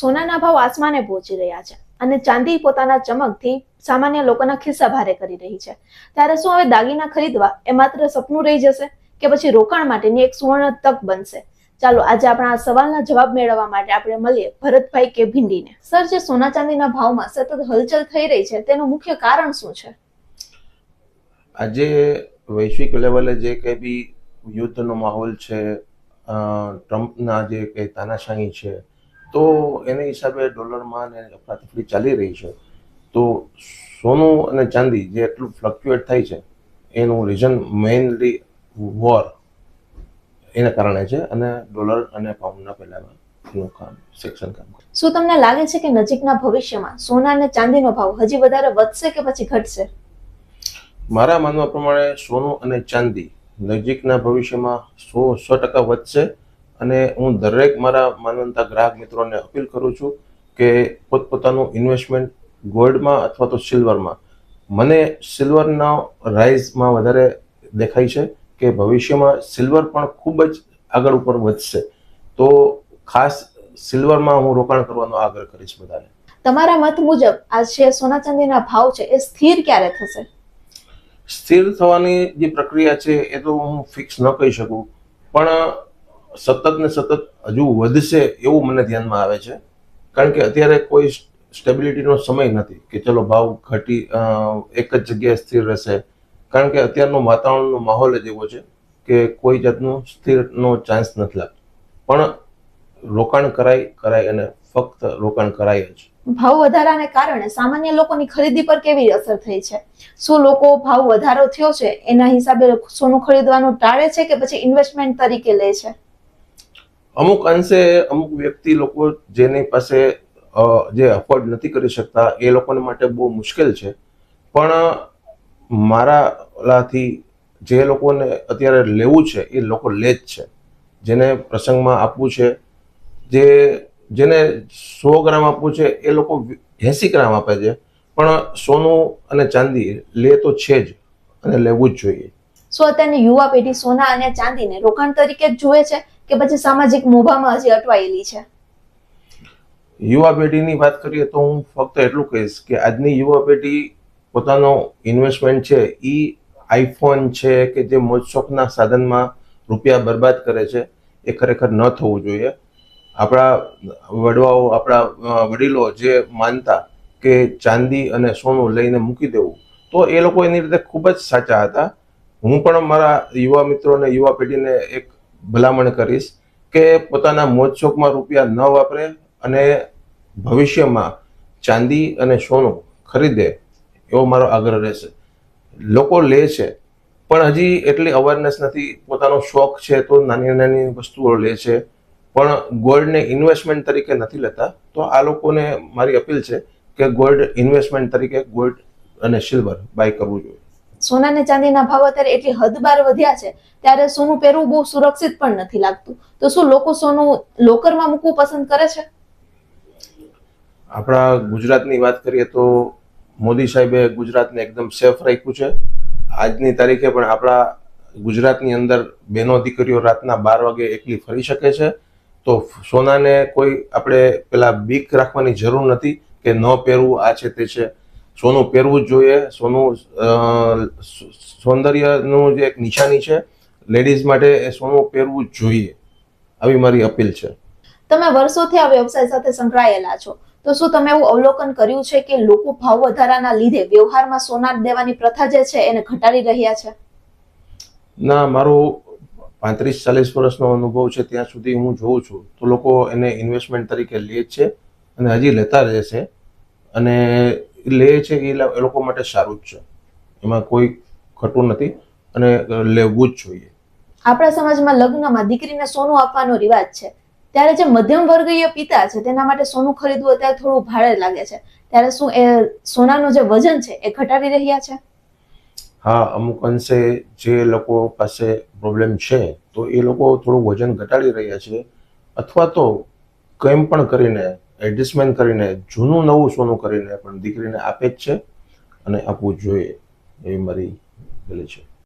સોનાના ભાવ આસમાને પહોંચી રહ્યા છે અને ચાંદી પોતાના ચમકથી સામાન્ય લોકોના ખિસ્સા ભારે કરી રહી છે. ત્યારે શું હવે દાગીના ખરીદવા એ માત્ર સપનું રહી જશે કે પછી રોકાણ માટેની એક સુવર્ણ તક બનશે? ચાલો આજે આપણા સવાલના જવાબ મેળવવા માટે આપણે મળીએ ભરતભાઈ કે ભીંડીને. સર, જે સોના ચાંદીના ભાવમાં સતત હલચલ થઈ રહી છે, તેનું મુખ્ય કારણ શું છે? આજે વૈશ્વિક લેવલે જે કંઈ બી યુદ્ધનો માહોલ છે ટ્રમ્પના જે કંઈ તાનાશાહી છે તો એને હિસાબે ડોલરમાં ને અફડાતફડી ચાલી રહી છે. તો સોનું અને ચાંદી જે એટલું ફ્લક્ચ્યુએટ થાય છે એનું રીઝન મેઇનલી વોર એના કારણે છે અને ડોલર અને પાઉન્ડના પહેલામાં એનું કામ સેક્શન કામ શું તમને લાગે છે કે નજીકના ભવિષ્યમાં સોના અને ચાંદીનો ભાવ હજી વધારે વધશે કે પછી ઘટશે? મારા માનવા પ્રમાણે સોનું અને ચાંદી નજીકના ભવિષ્યમાં સો સો ટકા વધશે. અને હું દરેક મારા માનવંતા ગ્રાહક મિત્રોને અપીલ કરું છું કે પોતપોતાનું ઇન્વેસ્ટમેન્ટ ગોલ્ડમાં અથવા તો સિલ્વરમાં મને સિલ્વરના રાઇઝમાં વધારે દેખાય છે કે ભવિષ્યમાં સિલ્વર પણ ખૂબ જ આગળ ઉપર વધશે. તો ખાસ સિલ્વરમાં હું રોકાણ કરવાનો આગ્રહ કરીશ બધાને. તમારા મત મુજબ આ જે સોના ચાંદીના ભાવ છે એ સ્થિર ક્યારે થશે? સ્થિર થવાની જે પ્રક્રિયા છે એ તો હું ફિક્સ ન કહી શકું. પણ સતત ને સતત હજુ વધશે એવું મને ધ્યાનમાં આવે છે. કારણ કે અત્યારે કોઈ સ્ટેબિલિટીનો સમય નથી કે ચલો ભાવ ઘટી એક જ જગ્યાએ સ્થિર રહેશે. કારણ કે અત્યારનો વાતાવરણનો માહોલ જ એવો છે કે કોઈ જાતનું સ્થિરનો ચાન્સ નથી લાગતો. પણ રોકાણ કરાય કરાય અને ફક્ત રોકાણ કરાય જ. ભાવ વધારાને કારણે સામાન્ય લોકોની ખરીદી પર કેવી અસર થઈ છે? શું લોકો ભાવ વધારો થયો છે? એના હિસાબે સોનું ખરીદવાનું ટાળે છે કે પછી ઇન્વેસ્ટમેન્ટ તરીકે લે છે? અમુક અંશે અમુક વ્યક્તિ લોકો જેની પાસે જે અફોર્ડ નથી કરી શકતા, એ લોકોને માટે બહુ મુશ્કેલ છે. પણ મારા ઓલાથી જે લોકોને અત્યારે લેવું છે, એ લોકો લે જ છે. જેને પ્રસંગમાં આપવું છે, જે, જેને સો ગ્રામ આપવું છે, એ લોકો એંસી ગ્રામ આપે છે. પણ સોનું અને ચાંદી લે તો છે જ અને લેવું જ જોઈએ. સો અત્યારની યુવા પેઢી સોના અને ચાંદીને રોકાણ તરીકે જ જુએ છે. કે પછી સામાજિક મોભામાં હજી અટવાયેલી છે? યુવા પેઢીની વાત કરીએ તો હું ફક્ત એટલું કહીશ કે આજની યુવા પેઢી પોતાનો ઇન્વેસ્ટમેન્ટ છે એ આઈફોન છે કે જે મોજશોખના સાધનમાં રૂપિયા બરબાદ કરે છે, એ ખરેખર ન થવું જોઈએ. આપણા વડવાઓ, આપણા વડીલો જે માનતા કે ચાંદી અને સોનું લઈને મૂકી દેવું, તો એ લોકો એની રીતે ખૂબ જ સાચા હતા. હું પણ મારા યુવા મિત્રો અને યુવા પેઢીને એક ભલામણ કરીશ કે પોતાના મોજશોખમાં રૂપિયા ન વાપરે અને ભવિષ્યમાં ચાંદી અને સોનું ખરીદે એવો મારો આગ્રહ રહેશે. લોકો લે છે, પણ હજી એટલી અવેરનેસ નથી. પોતાનો શોખ છે તો નાની નાની વસ્તુઓ લે છે. પણ ગોલ્ડને ઇન્વેસ્ટમેન્ટ તરીકે નથી લેતા. તો આ લોકોને મારી અપીલ છે કે ગોલ્ડ ઇન્વેસ્ટમેન્ટ તરીકે ગોલ્ડ અને સિલ્વર બાય કરવું જોઈએ. સોના અને ચાંદીના ભાવ અત્યારે એટલી હદ બાર વધ્યા છે, ત્યારે સોનું પહેરવું બહુ સુરક્ષિત પણ નથી લાગતું. તો શું લોકો સોનું લોકરમાં મૂકવું પસંદ કરે છે? આપણા ગુજરાતની વાત કરીએ તો મોદી સાહેબે ગુજરાતને એકદમ સેફ રાખ્યું છે. આજની તારીખે પણ આપણા ગુજરાતની અંદર બહેનો દીકરીઓ રાતના બાર વાગે એકલી ફરી શકે છે. તો સોનાને કોઈ આપણે પેલા બીક રાખવાની જરૂર નથી કે ન પહેરવું, આ છે તે છે. સોનું પહેરવું જ જોઈએ સોનું સૌંદર્યનું જે એક નિશાની છે લેડીઝ માટે એ સોનું પહેરવું જ જોઈએ. આવી મારી અપીલ છે. તમે વર્ષોથી આ વ્યવસાય સાથે સંકળાયેલા છો. તો શું તમે એવું અવલોકન કર્યું છે કે લોકો ભાવ વધારાના લીધે વ્યવહારમાં સોના દેવાની પ્રથા જે છે એને ઘટાડી રહ્યા છે? ના મારો પાંત્રીસ ચાલીસ વર્ષનો અનુભવ છે ત્યાં સુધી હું જોઉં છું. તો લોકો એને ઇન્વેસ્ટમેન્ટ તરીકે લે છે અને હજી લેતા રહે છે અને લે છે એ લોકો માટે સારું જ છે. એમાં કોઈ ખોટું નથી અને લેવું જ જોઈએ. આપણા સમાજમાં લગ્નમાં દીકરીને સોનું આપવાનો રિવાજ છે. ત્યારે જે મધ્યમ વર્ગીય પિતા છે તેના માટે સોનું ખરીદવું અત્યારે થોડું ભારે લાગે છે. ત્યારે શું એ સોનાનું જે વજન છે એ ઘટાડી રહ્યા છે? હા અમુક અંશે જે લોકો પાસે પ્રોબ્લેમ છે તો એ લોકો થોડું વજન ઘટાડી રહ્યા છે. અથવા તો કંઈ પણ કરીને એડજસ્ટમેન્ટ કરીને જૂનું નવું સોનું કરીને પણ દીકરીને આપે જ છે અને આપવું જોઈએ એવી મારી પેલી છે.